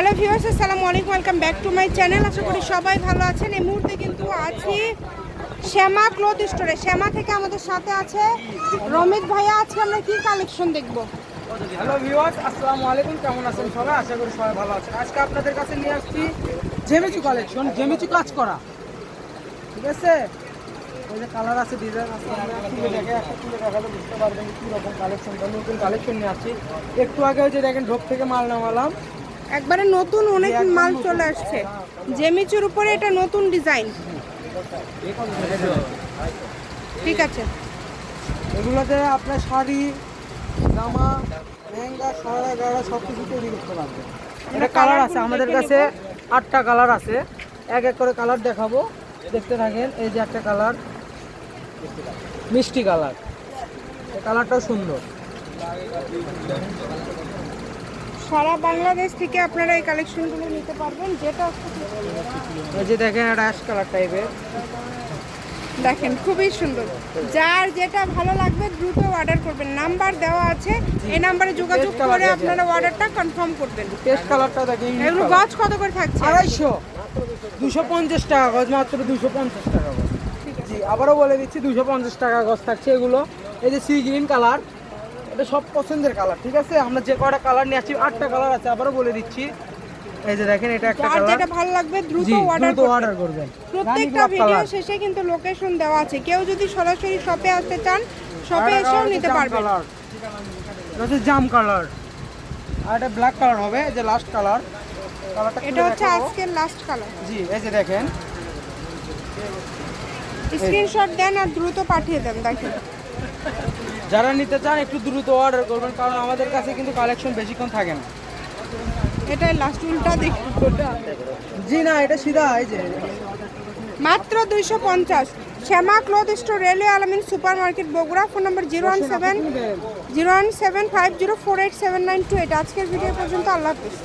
Hello viewers আসসালামু আলাইকুম welcome back to my channel আশা করি সবাই ভালো আছেন। এই মুহূর্তে কিন্তু আছি শ্যামা ক্লথ স্টোরে শ্যামা থেকে আমাদের সাথে আছে রমিত ভাইয়া। আজকে আমরা কি কালেকশন দেখব? হ্যালো ভিউয়ার্স আসসালামু আলাইকুম, কেমন আছেন সবাই? আশা করি সবাই ভালো আছেন। আজকে আপনাদের কাছে নিয়ে আসছি জেমিচু কালেকশন জেমিচু কাজ করা। ঠিক আছে? ওই যে কালার আছে ডিজাইন আছে খুলে দেখে খুলে দেখালে বুঝতে পারবেন কি রকম কালেকশনটা নতুন কালেকশন নিয়ে আসছি। একটু আগে ওই যে দেখেন ঢোক থেকে মাল নামালাম। একবারে নতুন অনেক মাল চলে আসছে। জেমিচুর উপরে এটা নতুন ডিজাইন। ঠিক আছে। এগুলোতে আপনার শাড়ি জামা লেহেঙ্গা সারা গাড়া সব কিছু তৈরি করতে পারবেন। এটা কালার আছে আমাদের কাছে আটটা কালার আছে। এক এক করে কালার দেখাবো। দেখতে থাকেন এই যে একটা কালার মিষ্টি কালার কালারটাও সুন্দর। সারা বাংলাদেশ থেকে আপনারা এই কালেকশনগুলো নিতে পারবেন যেটা এই যে দেখেন অ্যাশ কালার টাইপের দেখেন খুবই সুন্দর। যার যেটা ভালো লাগবে দ্রুত অর্ডার করবেন। নাম্বার দেওয়া আছে এই নাম্বারে যোগাযোগ করে আপনারা অর্ডারটা কনফার্ম করবেন। টেস্ট কালারটা দেখেন এগুলো গজ কত করে থাকছে? আড়াইশো। দুশো পঞ্চাশ টাকা গজ মাত্র দুশো পঞ্চাশ টাকা গজ। জি আবারও বলে দিচ্ছি দুশো পঞ্চাশ টাকা গজ থাকছে এগুলো। এই যে সি গ্রিন কালার এটা সব পছন্দের কালার ঠিক আছে? আমরা যে কয়টা কালার নিয়ে আসছি আটটা কালার আছে আবারও বলে দিচ্ছি। এই যে দেখেন এটা একটা কালার। যেটা ভালো লাগবে দ্রুত অর্ডার দ্রুত অর্ডার করবেন। প্রত্যেকটা ভিডিও শেষে কিন্তু লোকেশন দেওয়া আছে। কেউ যদি সরাসরি শপে আসতে চান শপে এসেও নিতে পারবেন। এটা হচ্ছে জাম কালার। আর এটা ব্ল্যাক কালার হবে যে লাস্ট কালার। কালারটা এটা হচ্ছে আজকের লাস্ট কালার। জি এই যে দেখেন। স্ক্রিনশট দেন আর দ্রুত পাঠিয়ে দেন দেখেন। যারা নিতে চান একটু দ্রুত অর্ডার করবেন কারণ আমাদের কাছে কিন্তু কালেকশন বেশিক্ষণ থাকে না। এটাই লাস্ট উল্টা দেখি জি না এটা সিধা এই যে। মাত্র দুইশো পঞ্চাশ। Shyama cloth store railway Alamin super market Bogura phone number zero one seven zero one seven five zero four eight seven nine two. Eight আজকের ভিডিও পর্যন্ত আল্লাহ হাফিজ।